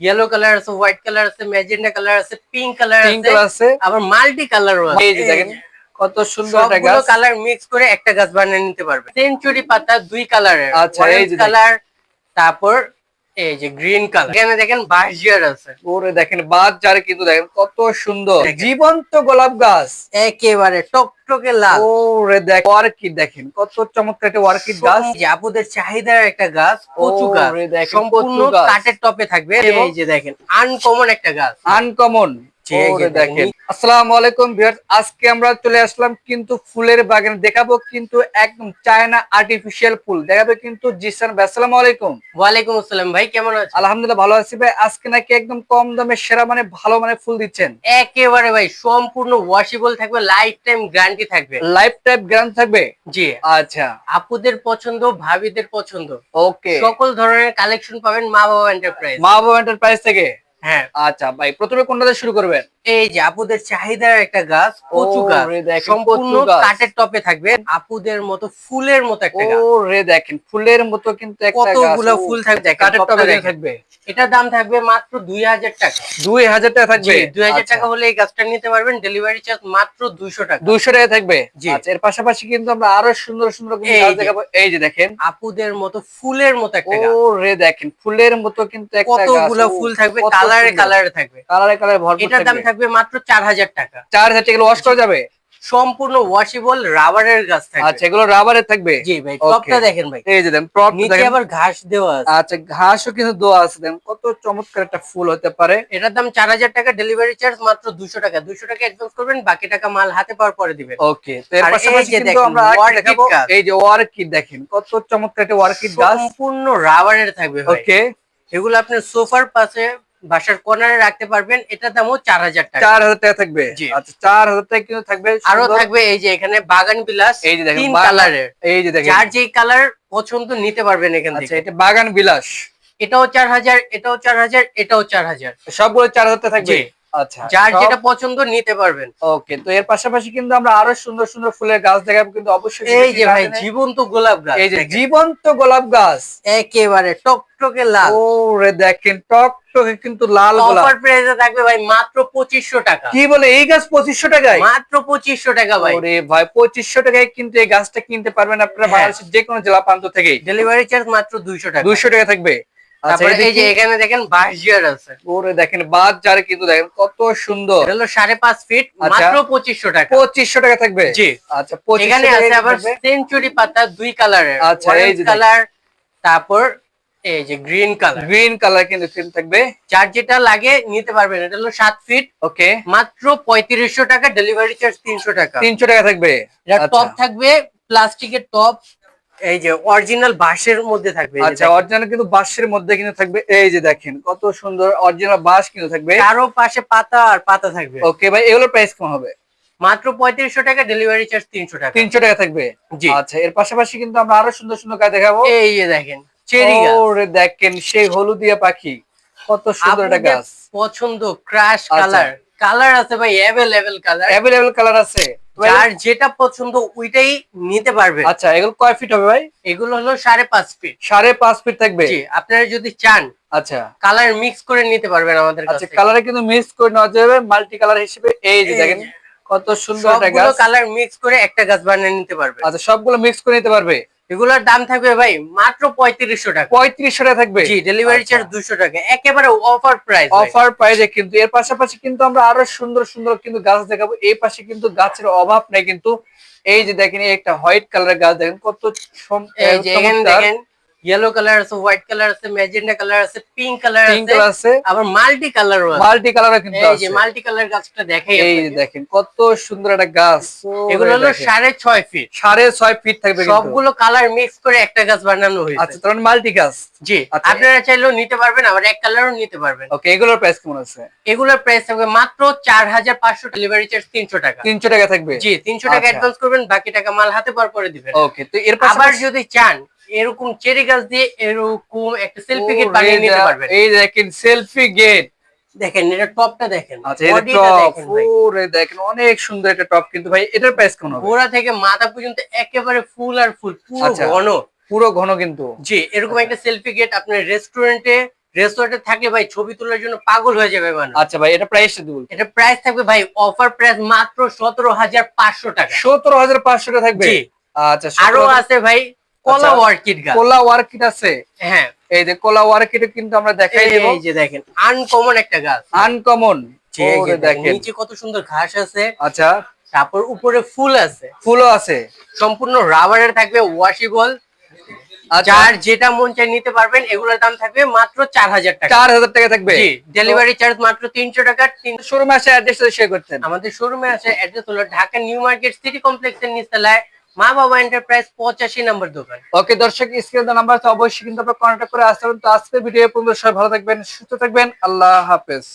Yellow colour আছে white colour আছে magenta colour আছে পিঙ্ক কালার আছে আবার মাল্টি কালার আছে। দেখেন কত সুন্দর একটা গাছ। কালার মিক্স করে একটা গাছ বানিয়ে নিতে পারবে। সেঞ্চুরি পাতা দুই কালারের আচ্ছা, এই কালার তারপর এই যে গ্রিন কালার এখানে দেখেন বাঁশজিয়ার আছে। ওরে দেখেন কিন্তু দেখেন কত সুন্দর। জীবন্ত গোলাপ গাছ। একেবারে টকটকে লাল। ওরে দেখ দেখেন কত চমৎকার একটা গাছ। যে আপুদের চাহিদার একটা গাছ কচু গাছ। ওরে সম্পূর্ণ কাঠের টপে থাকবে। এই যে দেখেন আনকমন একটা গাছ। আনকমন দেখেন। আসসালামু আলাইকুম ভিউয়ার্স আজকে আমরা চলে আসলাম কিন্তু ফুলের বাগান। দেখাবো কিন্তু একদম চায়না আর্টিফিশিয়াল ফুল। দেখাবো কিন্তু জিসান ভাই আসসালামু আলাইকুম। ওয়ালাইকুম আসসালাম ভাই কেমন আছেন? আলহামদুলিল্লাহ ভালো আছি ভাই। আজকে নাকি একদম কম দামে সেরা মানে ভালো মানে ফুল দিচ্ছেন। একেবারে ভাই সম্পূর্ণ ওয়াশেবল থাকবে লাইফ টাইম গ্যারান্টি থাকবে। লাইফ টাইপ গ্রাম থাকবে? জি। আচ্ছা। আপুদের পছন্দ ভাবিদের পছন্দ। ওকে সকল ধরনের কালেকশন পাবেন মা বাবা এন্টারপ্রাইজ মা বাবা এন্টারপ্রাইজ থেকে? হ্যাঁ। আচ্ছা ভাই প্রথমে কোনটা দিয়ে শুরু করবেন? এই যে আপুদের চাহিদার একটা গাছ কচু গাছ সম্পূর্ণ কচু টপে থাকবে আপুদের মতো ফুলের মতো একটা গাছ। রে দেখেন ফুলের মতো কিন্তু একটা গাছ। কতগুলো ফুল থাকবে দেখেন, কাঠের টপটা টবে দেখেন। থাকবে। এটার দাম থাকবে মাত্র দুই হাজার টাকা। দুই হাজার টাকা থাকবে? দুই হাজার আচ্ছা। টাকা হলে এই গাছটা নিতে পারবেন ডেলিভারি চার্জ মাত্র দুইশো টাকা। দুইশো টাকা থাকবে? আচ্ছা এর পাশাপাশি কিন্তু আমরা আরও সুন্দর সুন্দর কিন্তু এই গাছ যে। দেখাবো। এই যে দেখেন। আপুদের মতো ফুলের মতো একটা গাছ। রে দেখেন ফুলের মতো কিন্তু একটা গাছ। কতগুলো ফুল থাকবে কত কালারে কালারে থাকবে। কালারে কালারে ভরপুর এটার দাম থাকবে। মাত্র চার হাজার টাকা। চার হাজার টাকা ওয়াশ করা যাবে? সম্পূর্ণ ওয়াশেবল রাবারের গাছ থাকবে। আচ্ছা এগুলো রাবারের থাকবে? জি ভাই. টপটা দেখেন ভাই। এই যে দেখেন টপ নিচে আবার ঘাস দেওয়া আছে। আচ্ছা ঘাসও কিন্তু দোয়া আছে দেখেন কত চমৎকার একটা ফুল হতে পারে। এটার দাম চার হাজার টাকা ডেলিভারি চার্জ মাত্র দুশো টাকা। দুশো টাকা অ্যাডভান্স করবেন বাকি টাকা মাল হাতে পাওয়ার পরে দিবেন। ওকে তো এর পাশাপাশি কিন্তু আমরা দেখাবো। এই যে অর্কিড দেখেন কত চমৎকার একটা অর্কিড গাছ। সম্পূর্ণ রাবারের থাকবে ভাই। ওকে এগুলো আপনি সোফার পাশে বাসার কর্নারে রাখতে পারবেন এটা দামও চার হাজার টাকা। চার হাজার টাকা থাকবে। আচ্ছা চার হাজার টাকা কিন্তু থাকবে। আরও থাকবে এই যে এখানে বাগান বিলাস এই যে দেখেন কালারের। এই যে দেখেন। যার যেই কালার পছন্দ নিতে পারবেন এখান আচ্ছা থেকে। এটা বাগান বিলাস। এটাও চার হাজার এটাও চার হাজার এটাও চার হাজার। সবগুলো চার হাজার টাকা থাকবে। আচ্ছা যার যেটা পছন্দ নিতে পারবেন। ওকে তো এর পাশাপাশি কিন্তু আমরা আরও সুন্দর সুন্দর ফুলের গাছ দেখাবো কিন্তু অবশ্যই এই যে ভাই জীবন্ত গোলাপ গাছ এই যে জীবন্ত গোলাপ গাছ। একেবারে টকটকে লাল। ও রে দেখেন টক টকে কিন্তু লাল অফার প্রাইসে থাকবে ভাই মাত্র পঁচিশশো টাকা। কি বলে এই গাছ পঁচিশশো টাকায়? মাত্র পঁচিশশো টাকা ভাই। ওরে ভাই পঁচিশশো টাকায় কিন্তু এই গাছটা কিনতে পারবেন আপনারা হ্যাঁ। বাংলাদেশের যে কোনো জেলা প্রান্ত থেকে ডেলিভারি চার্জ মাত্র দুইশো টাকা। দুইশো টাকা থাকবে। তারপরে এটা এই যে এখানে দেখেন বাঁশজিয়ার আছে ওরে দেখেন বাদ যারে কিন্তু দেখেন কত সুন্দর। এটা হলো সাড়ে পাঁচ ফিট আচ্ছা। মাত্র পঁচিশশো টাকা। পঁচিশশো টাকা থাকবে? জি। আচ্ছা এখানে আছে আবার সেঞ্চুরি পাতা দুই কালারের আচ্ছা, এই কালার তারপর এই যে গ্রিন কালার গ্রিন কালার কিন্তু থিম থাকবে। যার যেটা লাগে নিতে পারবেন এটা হলো সাত ফিট ওকে। মাত্র পঁয়ত্রিশশো টাকা ডেলিভারি চার্জ তিনশো টাকা। তিনশো টাকা থাকবে। এটা আচ্ছা। টপ থাকবে প্লাস্টিকের টপ এই যে অরিজিনাল বাঁশের মধ্যে থাকবে আচ্ছা অরিজিনাল কিন্তু বাঁশের মধ্যে কিন্তু থাকবে। এই যে দেখেন কত সুন্দর অরিজিনাল বাঁশ কিন্তু থাকবে। চারো পাশে পাতা আর পাতা থাকবে। ওকে ভাই এগুলোর প্রাইস কম হবে? মাত্র পঁয়ত্রিশশো টাকা ডেলিভারি চার্জ তিনশো টাকা। তিনশো টাকা থাকবে? জি। আচ্ছা এর পাশাপাশি কিন্তু আমরা আরও সুন্দর সুন্দর গাছ দেখাবো। এই যে দেখেন চেরি দেখেন সেই হলুদিয়া পাখি কত সুন্দর একটা গাছ। পছন্দ ক্রাশ। কালার কালার আছে ভাই অ্যাভেলেবেল কালার অ্যাভেলেবল কালার আছে। যার যেটা পছন্দ ওইটাই নিতে পারবে আচ্ছা এগুলো কয় ফিট হবে ভাই? এগুলো হলো সাড়ে পাঁচ ফিট সাড়ে পাঁচ ফিট থাকবে? আপনারা যদি চান আচ্ছা। কালার মিক্স করে নিতে পারবেন আমাদের আচ্ছা কাছে কালারে কিন্তু মিক্স করে নেওয়া যাবে মাল্টি কালার হিসেবে। এই যে দেখেন কত সুন্দর একটা সবগুলো গাছ। কালার মিক্স করে একটা গাছ বানিয়ে নিতে পারবে আচ্ছা সবগুলো মিক্স করে নিতে পারবে? এগুলোর দাম থাকবে ভাই মাত্র পঁয়ত্রিশশো টাকা। পঁয়ত্রিশশো টাকা থাকবে? জি ডেলিভারি। চার্জ দুশো টাকা। একেবারে অফার প্রাইস অফার প্রাইসে কিন্তু এর পাশাপাশি কিন্তু আমরা আরও সুন্দর সুন্দর কিন্তু গাছ দেখাবো। এই পাশে কিন্তু গাছের অভাব নাই কিন্তু। এই যে দেখেন এই একটা হোয়াইট কালারের গাছ দেখেন কত এই যে এখানে দেখেন ইয়েলো কালার আছে হোয়াইট কালার আছে ম্যাজেন্ডা কালার আছে পিঙ্ক কালার আছে আবার মাল্টি কালার আছে। মাল্টি কালারও কিন্তু এই যে মাল্টি কালার গাছটা দেখাই এই যে দেখেন কত সুন্দর একটা গাছ। এগুলো হলো দেখেন। সাড়ে ছয় ফিট সাড়ে ছয় ফিট থাকবে সবগুলো কালার মিক্স করে একটা গাছ বানানো হয়েছে। আচ্ছা তার মাল্টি গাছ। জি আচ্ছা। আপনারা চাইলেও নিতে পারবেন আবার এক কালারও নিতে পারবেন। ওকে এগুলোর প্রাইস কেমন আছে? এগুলোর প্রাইস থাকবে মাত্র চার হাজার পাঁচশো ডেলিভারি চার্জ তিনশো টাকা। তিনশো টাকা থাকবে? জি তিনশো টাকা আচ্ছা। অ্যাডভান্স করবেন বাকি টাকা মাল হাতে পার করে দিবেন। ওকে তো এর আবার যদি চান এরকম চেরি গাছ দিয়ে এরকম একটা সেলফি গেট বানিয়ে নিতে পারবেন। এই দেখেন সেলফি গেট দেখেন এটা টপটা দেখেন। আচ্ছা এটা টপ দেখেন ওরে দেখেন অনেক সুন্দর একটা টপ কিন্তু ভাই এটার প্রাইস কেমন হবে? গোড়া থেকে মাথা পর্যন্ত একেবারে ফুল আর ফুল পুরো আচ্ছা। ঘন। পুরো ঘন কিন্তু। জি এরকম একটা সেলফি গেট আপনার রেস্টুরেন্টে রেস্টুরেন্টে থাকলে ভাই ছবি তোলার জন্য পাগল হয়ে যাবে মানুষ। আচ্ছা ভাই এটা প্রাইসটা দিব এটা প্রাইস থাকবে ভাই অফার প্রাইস মাত্র সতেরো হাজার পাঁচশো টাকা। সতেরো হাজার পাঁচশো টাকা থাকবে? জি। আচ্ছা আরও আছে ভাই কলা আচ্ছা। অর্কিড গাছ। কোলা ওয়ার্কিট আছে? হ্যাঁ। এই যে কোলা ওয়ার্কিট কিন্তু আমরা দেখাই দেবো। এই যে দেখেন আনকমন একটা গাছ। আনকমন দেখেন, নিচে কত সুন্দর ঘাস আছে। আচ্ছা। তারপর উপরে ফুল আছে। ফুলও আছে। সম্পূর্ণ রাবারের থাকবে ওয়াশেবল আচ্ছা। যার যেটা মন চাই নিতে পারবেন এগুলোর দাম থাকবে মাত্র চার হাজার টাকা। চার হাজার টাকা থাকবে? ডেলিভারি চার্জ মাত্র তিনশো টাকা। শোরুমে আসে অ্যাড্রেস শেয়ার করতেন। আমাদের শোরুমে আছে অ্যাড্রেস হলো ঢাকা নিউ মার্কেট সিটি কমপ্লেক্সের নিচতলায়। মা বাবা পঁচাশি ওকে দর্শক নাম্বার অবশ্যই কিন্তু করে আসতে ভিডিও সবাই ভালো থাকবেন, সুস্থ থাকবেন, আল্লাহ হাফেজ।